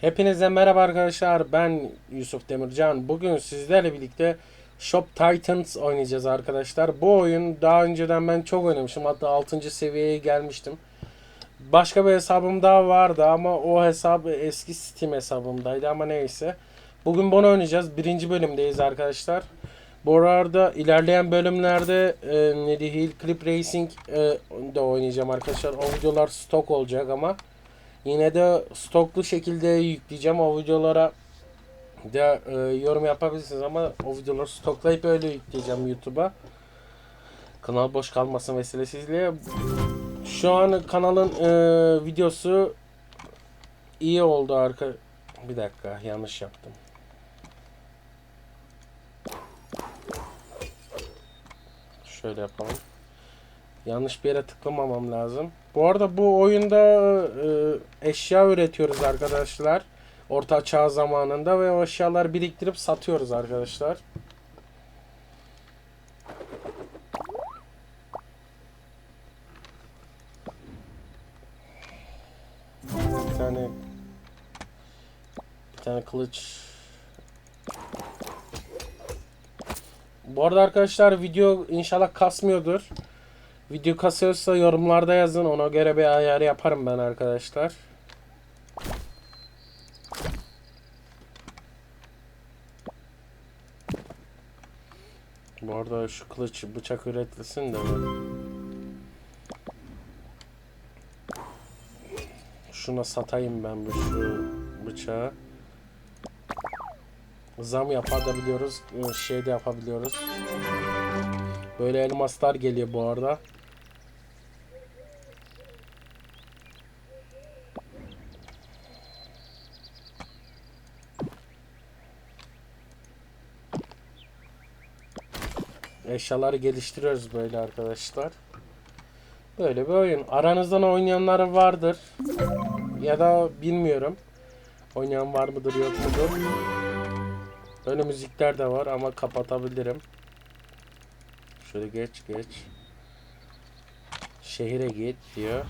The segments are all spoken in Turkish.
Hepinize merhaba arkadaşlar. Ben Yusuf Demircan. Bugün sizlerle birlikte Shop Titans oynayacağız arkadaşlar. Bu oyun daha önceden ben çok oynamışım. Hatta 6. seviyeye gelmiştim. Başka bir hesabım daha vardı ama o hesap eski Steam hesabımdaydı ama neyse. Bugün bunu oynayacağız. Birinci bölümdeyiz arkadaşlar. Bu arada ilerleyen bölümlerde e, ne değil Clip Racing e, de oynayacağım arkadaşlar. O videolar stok olacak ama Yine de stoklu şekilde yükleyeceğim. O videolara da e, yorum yapabilirsiniz ama o videoları stoklayıp öyle yükleyeceğim YouTube'a. Kanal boş kalmasın vesilesiyle. Şu an kanalın e, videosu iyi oldu arka. Bir dakika yanlış yaptım. Şöyle yapalım. Yanlış bir yere tıklamamam lazım. Bu arada bu oyunda e, eşya üretiyoruz arkadaşlar. Orta çağ zamanında ve o eşyaları biriktirip satıyoruz arkadaşlar. Bir tane bir tane kılıç Bu arada arkadaşlar video inşallah kasmıyordur. Video kasıyorsa yorumlarda yazın. Ona göre bir ayar yaparım ben arkadaşlar. Bu arada şu kılıç bıçak üretilsin de? Şuna satayım ben bu şu bıçağı. Zam yapabiliyoruz. Şey de yapabiliyoruz. Böyle elmaslar geliyor bu arada. Eşyaları geliştiriyoruz böyle arkadaşlar. Böyle bir oyun. Aranızdan oynayanlar vardır. Ya da bilmiyorum. Oynayan var mıdır yok mudur. Böyle müzikler de var ama kapatabilirim. Şöyle geç geç. Şehire git diyor.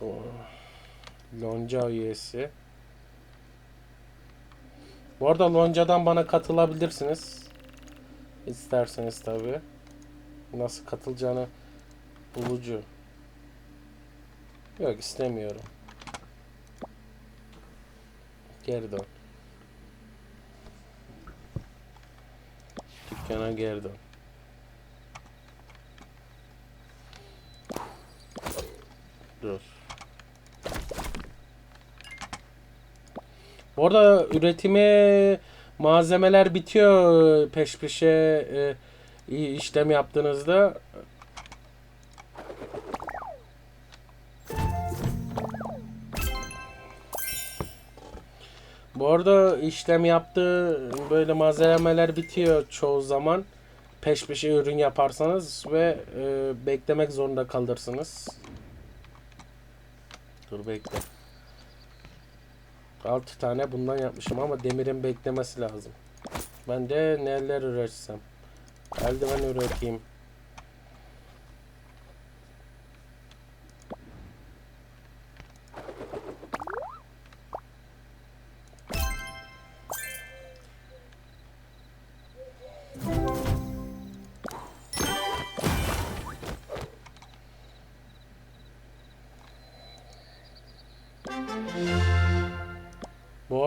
Oh. Lonca üyesi. Bu arada Lonca'dan bana katılabilirsiniz. İsterseniz tabi. Nasıl katılacağını bulucu. Yok istemiyorum. Geri dön. Dükkana geri dön. Dur. Bu arada üretime malzemeler bitiyor peş peşe e, işlem yaptığınızda. Bu arada işlem yaptığı böyle malzemeler bitiyor çoğu zaman. Peş peşe ürün yaparsanız ve e, beklemek zorunda kalırsınız. Dur bekle. 6 tane bundan yapmışım ama demirin beklemesi lazım. Ben de neler üretsem. Eldiven üreteyim.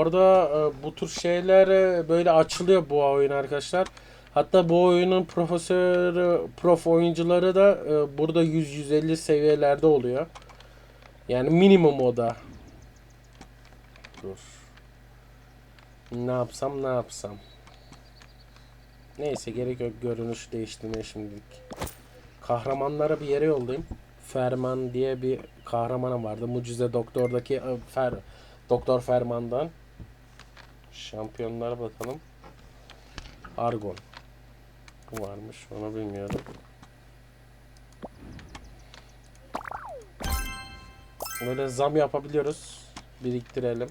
Bu arada e, bu tür şeyler e, böyle açılıyor bu oyun arkadaşlar. Hatta bu oyunun profesörü, prof oyuncuları da e, burada 100-150 seviyelerde oluyor. Yani minimum o da. Dur. Ne yapsam ne yapsam. Neyse gerek yok görünüş değiştirmeye şimdilik. Kahramanlara bir yere yollayayım. Ferman diye bir kahramanım vardı. Mucize Doktor'daki e, Fer Doktor Ferman'dan. Şampiyonlara bakalım. Argon. Varmış. Onu bilmiyorum. Böyle zam yapabiliyoruz. Biriktirelim.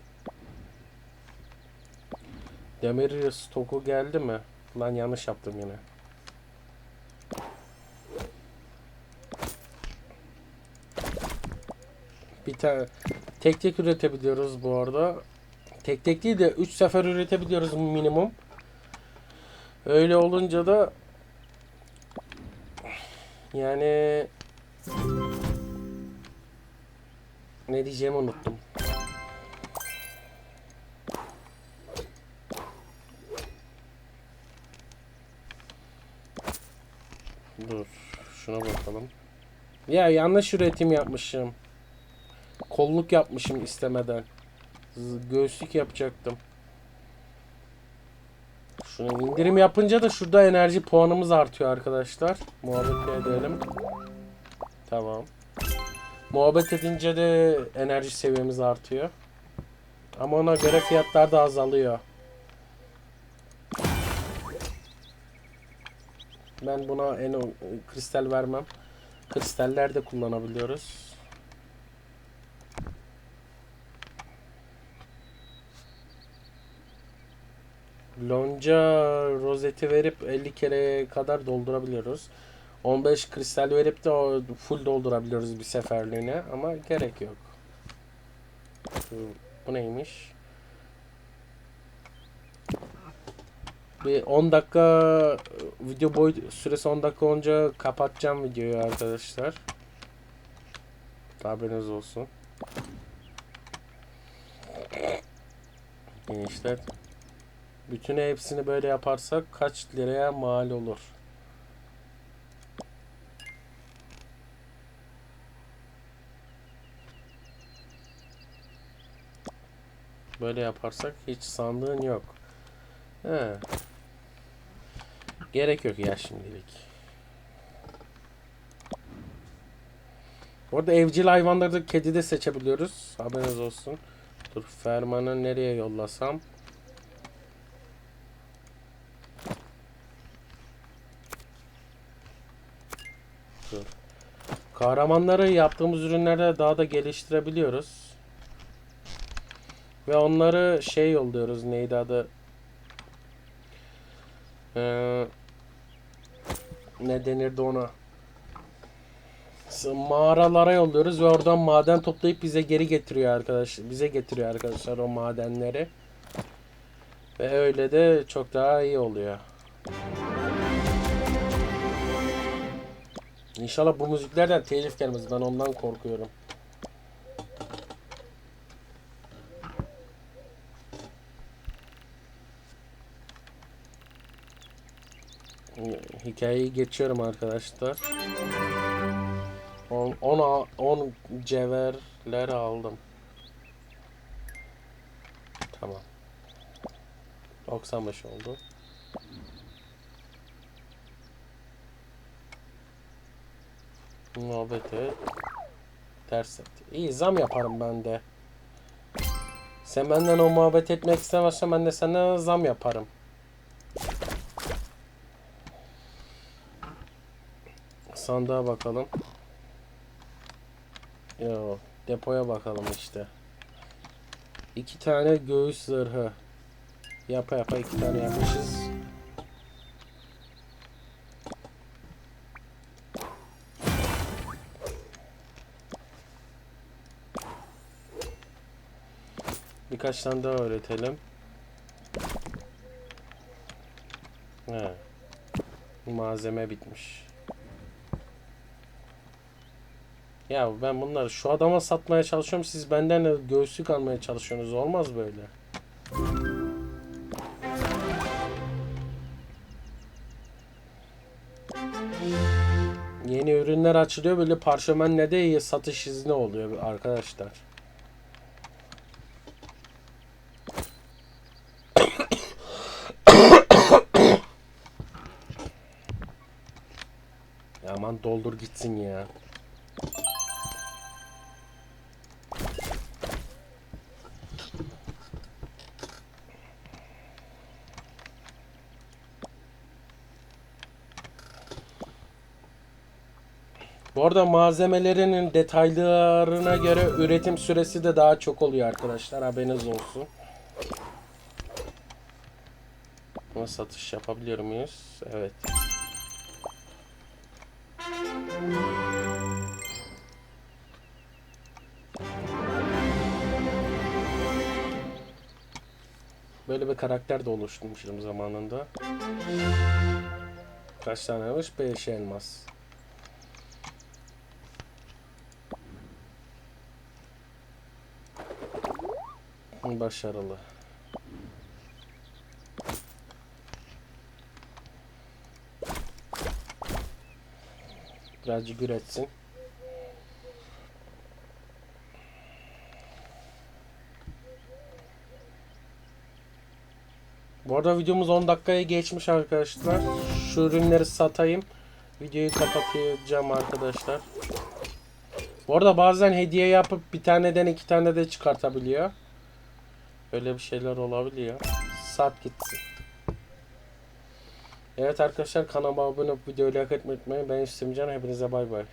Demir stoku geldi mi? Lan yanlış yaptım yine. Bir tane tek tek üretebiliyoruz bu arada. Tek tek değil de 3 sefer üretebiliyoruz minimum. Öyle olunca da yani ne diyeceğimi unuttum. Dur. Şuna bakalım. Ya yanlış üretim yapmışım. Kolluk yapmışım istemeden. Göğüslük yapacaktım. Şunu indirim yapınca da şurada enerji puanımız artıyor arkadaşlar. Muhabbet edelim. Tamam. Muhabbet edince de enerji seviyemiz artıyor. Ama ona göre fiyatlar da azalıyor. Ben buna en kristal vermem. Kristaller de kullanabiliyoruz. Lonca rozeti verip 50 kere kadar doldurabiliyoruz. 15 kristal verip de o full doldurabiliyoruz bir seferliğine ama gerek yok. Bu neymiş? Bir 10 dakika video boy süresi 10 dakika olunca kapatacağım videoyu arkadaşlar. Haberiniz olsun. Gençler. Bütün hepsini böyle yaparsak kaç liraya mal olur? Böyle yaparsak hiç sandığın yok. He. Gerek yok ya şimdilik. Orada evcil hayvanları da kedi de seçebiliyoruz. Haberiniz olsun. Dur fermanı nereye yollasam? Dur. Kahramanları yaptığımız ürünlerde daha da geliştirebiliyoruz. Ve onları şey yolluyoruz. Neydi adı? Ee, ne denirdi ona? Mağaralara yolluyoruz ve oradan maden toplayıp bize geri getiriyor arkadaş. Bize getiriyor arkadaşlar o madenleri. Ve öyle de çok daha iyi oluyor. İnşallah bu müziklerden telif gelmez. Ben ondan korkuyorum. Hikayeyi geçiyorum arkadaşlar. 10 10 10 cevherler aldım. Tamam. 95 oldu. Muhabbet et. Ters et. İyi zam yaparım ben de. Sen benden o muhabbet etmek istemezsen ben de senden zam yaparım. Sandığa bakalım. Yo, depoya bakalım işte. İki tane göğüs zırhı. Yapa yapa iki tane yapmışız. Birkaç tane daha öğretelim. He. Malzeme bitmiş. Ya ben bunları şu adama satmaya çalışıyorum. Siz benden de göğüslük almaya çalışıyorsunuz. Olmaz böyle. Yeni ürünler açılıyor. Böyle parşömenle de satış izni oluyor arkadaşlar. Aman doldur gitsin ya. Bu arada malzemelerinin detaylarına göre üretim süresi de daha çok oluyor arkadaşlar. Haberiniz olsun. Buna satış yapabiliyor muyuz? Evet. Böyle bir karakter de oluşturmuşum zamanında. Kaç tane almış? 5 elmas. Başarılı. Birazcık üretsin. Bu arada videomuz 10 dakikaya geçmiş arkadaşlar. Şu ürünleri satayım. Videoyu kapatacağım arkadaşlar. Bu arada bazen hediye yapıp bir taneden iki tane de çıkartabiliyor. Öyle bir şeyler olabiliyor. Sat gitsin. Evet arkadaşlar kanalıma abone olup videoyu like etmeyi unutmayın. Ben Üstümcan. Hepinize bay bay.